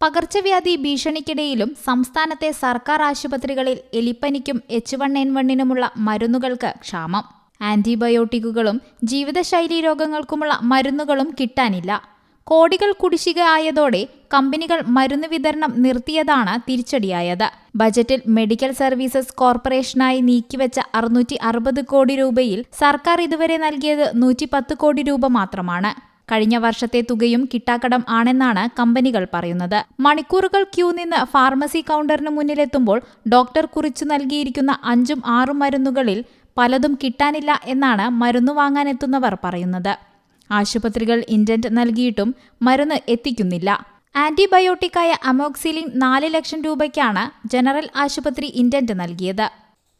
പകർച്ചവ്യാധി ഭീഷണിക്കിടയിലും സംസ്ഥാനത്തെ സർക്കാർ ആശുപത്രികളിൽ എലിപ്പനിക്കും എച്ച് വൺ എൻ വണ്ണിനുമുള്ള മരുന്നുകൾക്ക് ക്ഷാമം. ആന്റിബയോട്ടിക്കുകളും ജീവിതശൈലീ രോഗങ്ങൾക്കുമുള്ള മരുന്നുകളും കിട്ടാനില്ല. കോടികൾ കുടിശ്ശിക ആയതോടെ കമ്പനികൾ മരുന്ന് വിതരണം നിർത്തിയതാണ് തിരിച്ചടിയായത്. ബജറ്റിൽ മെഡിക്കൽ സർവീസസ് കോർപ്പറേഷനായി നീക്കിവെച്ച അറുന്നൂറ്റി അറുപത് കോടി രൂപയിൽ സർക്കാർ ഇതുവരെ നൽകിയത് നൂറ്റി പത്ത് കോടി രൂപ മാത്രമാണ്. കഴിഞ്ഞ വർഷത്തെ തുകയും കിട്ടാക്കടം ആണെന്നാണ് കമ്പനികൾ പറയുന്നത്. മണിക്കൂറുകൾ ക്യൂ നിന്ന് ഫാർമസി കൗണ്ടറിന് മുന്നിലെത്തുമ്പോൾ ഡോക്ടർ കുറിച്ചു നൽകിയിരിക്കുന്ന അഞ്ചും ആറും മരുന്നുകളിൽ പലതും കിട്ടാനില്ല എന്നാണ് മരുന്ന് വാങ്ങാനെത്തുന്നവർ പറയുന്നത്. ആശുപത്രികൾ ഇൻഡന്റ് നൽകിയിട്ടും മരുന്ന് എത്തിക്കുന്നില്ല. ആന്റിബയോട്ടിക്കായ അമോക്സിലിൻ നാല് ലക്ഷം രൂപയ്ക്കാണ് ജനറൽ ആശുപത്രി ഇൻഡന്റ് നൽകിയത്.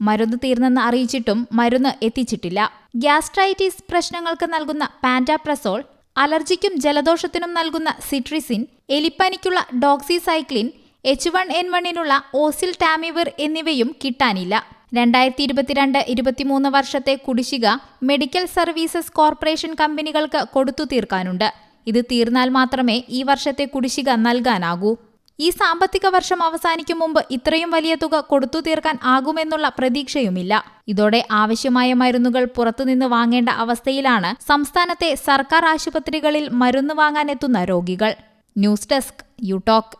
മരുന്ന് തീർന്നെന്ന് അറിയിച്ചിട്ടും മരുന്ന് എത്തിച്ചിട്ടില്ല. ഗ്യാസ്ട്രൈറ്റിസ് പ്രശ്നങ്ങൾക്ക് നൽകുന്ന പാന്റാപ്രസോൾ അലർജിക്കും ജലദോഷത്തിനും നൽകുന്ന സിട്രിസിൻ എലിപ്പനിക്കുള്ള ഡോക്സിസൈക്ലിൻ എച്ച് വൺ എൻ വണ്ണിനുള്ള ഓസിൽ ടാമിവിർ എന്നിവയും കിട്ടാനില്ല. രണ്ടായിരത്തി ഇരുപത്തിരണ്ട് ഇരുപത്തിമൂന്ന് വർഷത്തെ കുടിശ്ശിക മെഡിക്കൽ സർവീസസ് കോർപ്പറേഷൻ കമ്പനികൾക്ക് കൊടുത്തു തീർക്കാനുണ്ട്. ഇത് തീർന്നാൽ മാത്രമേ ഈ വർഷത്തെ കുടിശ്ശിക നൽകാനാകൂ. ഈ സാമ്പത്തിക വർഷം അവസാനിക്കും മുമ്പ് ഇത്രയും വലിയ തുക കൊടുത്തു തീർക്കാൻ ആകുമെന്നുള്ള പ്രതീക്ഷയുമില്ല. ഇതോടെ ആവശ്യമായ മരുന്നുകൾ പുറത്തുനിന്ന് വാങ്ങേണ്ട അവസ്ഥയിലാണ് സംസ്ഥാനത്തെ സർക്കാർ ആശുപത്രികളിൽ മരുന്ന് വാങ്ങാനെത്തുന്ന രോഗികൾ. News desk യുടോക്ക്